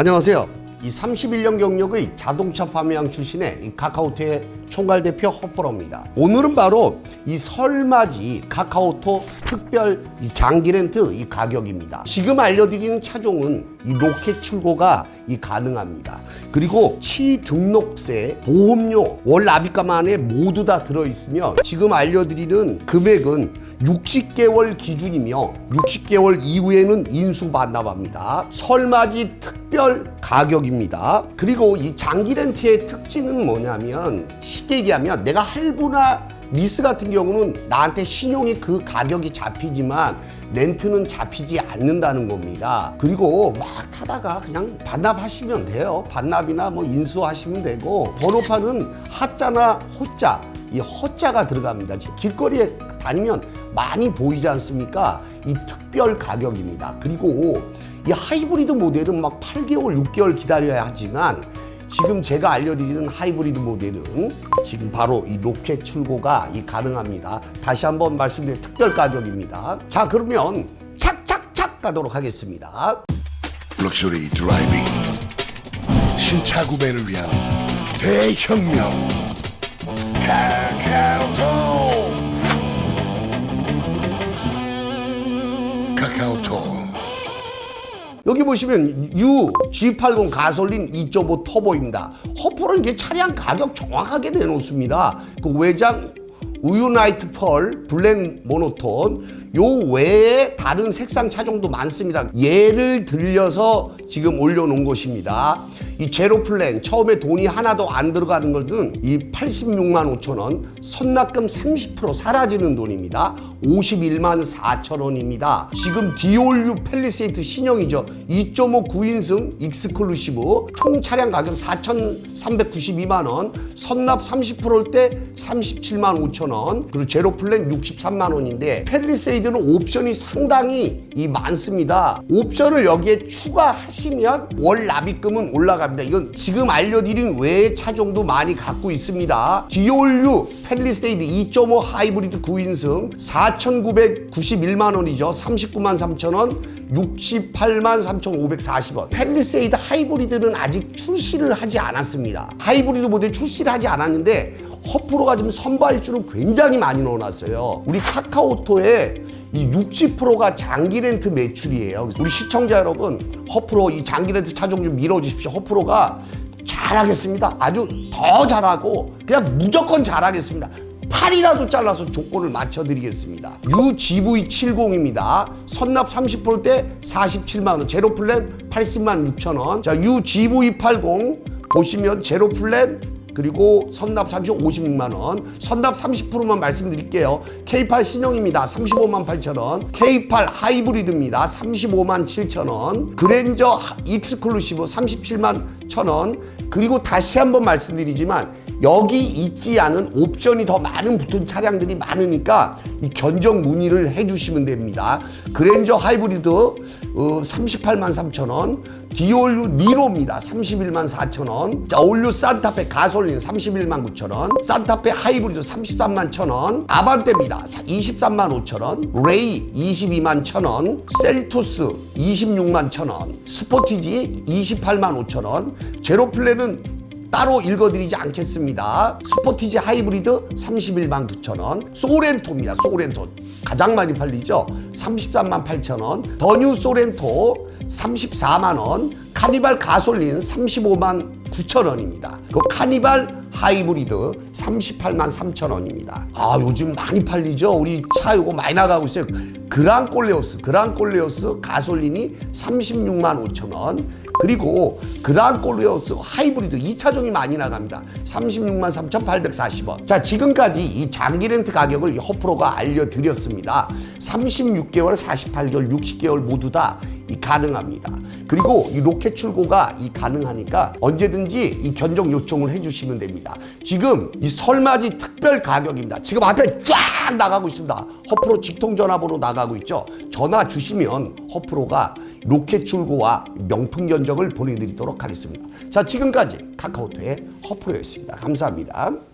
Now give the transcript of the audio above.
안녕하세요. 이 31년 경력의 자동차 판매왕 출신의 이 카카오톡의 총괄 대표 허퍼러입니다. 오늘은 바로 이 설맞이 카카오톡 특별 이 장기 렌트 이 가격입니다. 지금 알려드리는 차종은 이 로켓 출고가 이 가능합니다. 그리고 취 등록세, 보험료, 월 납입감 안에 모두 다 들어있으며 지금 알려드리는 금액은 60개월 기준이며 60개월 이후에는 인수 반납합니다. 설맞이 특별 가격입니다. 그리고 이 장기 렌트의 특징은 뭐냐면 쉽게 얘기하면 내가 할부나 리스 같은 경우는 나한테 신용이 그 가격이 잡히지만 렌트는 잡히지 않는다는 겁니다. 그리고 막 타다가 그냥 반납하시면 돼요. 반납이나 뭐 인수하시면 되고 번호판은 하자나 호자 이 허자가 들어갑니다. 길거리에 다니면 많이 보이지 않습니까? 이 특별 가격입니다. 그리고 이 하이브리드 모델은 막 8개월, 6개월 기다려야 하지만 지금 제가 알려드리는 하이브리드 모델은 지금 바로 이 로켓 출고가 이 가능합니다. 다시 한번 말씀드린 특별 가격입니다. 자, 그러면 착착착 가도록 하겠습니다. 럭셔리 드라이빙 신차 구매를 위한 대혁명 카카오톡 여기 보시면 U G80 가솔린 2.5 터보입니다. 허프는 이게 차량 가격 정확하게 내놓습니다. 그 외장 우유 나이트 펄, 블랙 모노톤 요 외에 다른 색상 차종도 많습니다. 예를 들려서 지금 올려놓은 것입니다. 이 제로 플랜 처음에 돈이 하나도 안 들어가는 것은 이 86만 5천 원, 선납금 30% 사라지는 돈입니다. 51만 4천 원입니다. 지금 디올류 펠리세이트 신형이죠. 2.5 9인승 익스클루시브 총 차량 가격 4,392만 원, 선납 30%일 때 37만 5천 원, 그리고 제로 플랜 63만 원인데 펠리세이드는 옵션이 상당히 이 많습니다. 옵션을 여기에 추가하시면 월 납입금은 올라갑니다. 이건 지금 알려드린 외의 차종도 많이 갖고 있습니다. 디올류 펠리세이드 2.5 하이브리드 9인승 4,991만 원이죠. 39만 3천 원, 68만 3,540원. 펠리세이드 하이브리드는 아직 출시를 하지 않았습니다. 하이브리드 모델 출시를 하지 않았는데 허프로가 지금 선발주를 굉장히 많이 넣어놨어요. 우리 카카오톡에 이 60%가 장기 렌트 매출이에요. 우리 시청자 여러분, 허프로 이 장기 렌트 차종 좀 밀어주십시오. 허프로가 잘하겠습니다. 아주 더 잘하고 그냥 무조건 잘하겠습니다. 팔이라도 잘라서 조건을 맞춰드리겠습니다. UGV70입니다. 선납 30%일 때 47만 원, 제로 플랜 80만 6천 원. 자, UGV80 보시면 제로 플랜 그리고 선납 30, 56만 원. 선납 30%만 말씀드릴게요. K8 신형입니다. 35만 8천 원. K8 하이브리드입니다. 35만 7천 원. 그랜저 하- 익스클루시브 37만 1천 원. 그리고 다시 한번 말씀드리지만 여기 있지 않은 옵션이 더 많은 붙은 차량들이 많으니까 이 견적 문의를 해주시면 됩니다. 그랜저 하이브리드 어, 38만 3천 원, 디올류 니로입니다. 31만 4천 원. 자, 올류 산타페 가솔린 31만 9천 원, 산타페 하이브리드 33만 1천 원, 아반떼입니다. 23만 5천 원, 레이 22만 1천 원, 셀토스 26만 1천 원, 스포티지 28만 5천 원, 제로플랜은 따로 읽어드리지 않겠습니다. 스포티지 하이브리드 31만 9천 원, 소렌토입니다. 소렌토 가장 많이 팔리죠. 33만 8천 원, 더뉴 소렌토 34만 원, 카니발 가솔린 35만 9천 원입니다. 그 카니발 하이브리드 38만 3천 원입니다. 아 요즘 많이 팔리죠. 우리 차 요거 많이 나가고 있어요. 그랑콜레오스, 그랑콜레오스 가솔린이 36만 5천 원. 그리고 그랑콜레오스 하이브리드 2차종이 많이 나갑니다. 36만 3,840원. 자, 지금까지 이 장기 렌트 가격을 이 허프로가 알려드렸습니다. 36개월, 48개월, 60개월 모두 다이 가능합니다. 그리고 이 로켓 출고가 이 가능하니까 언제든지 이 견적 요청을 해주시면 됩니다. 지금 이 설맞이 특별 가격입니다. 지금 앞에 쫙 나가고 있습니다. 허프로 직통 전화번호 나가고 있죠. 전화 주시면 허프로가 로켓 출고와 명품 견적을 보내드리도록 하겠습니다. 자, 지금까지 카카오톡의 허프로였습니다. 감사합니다.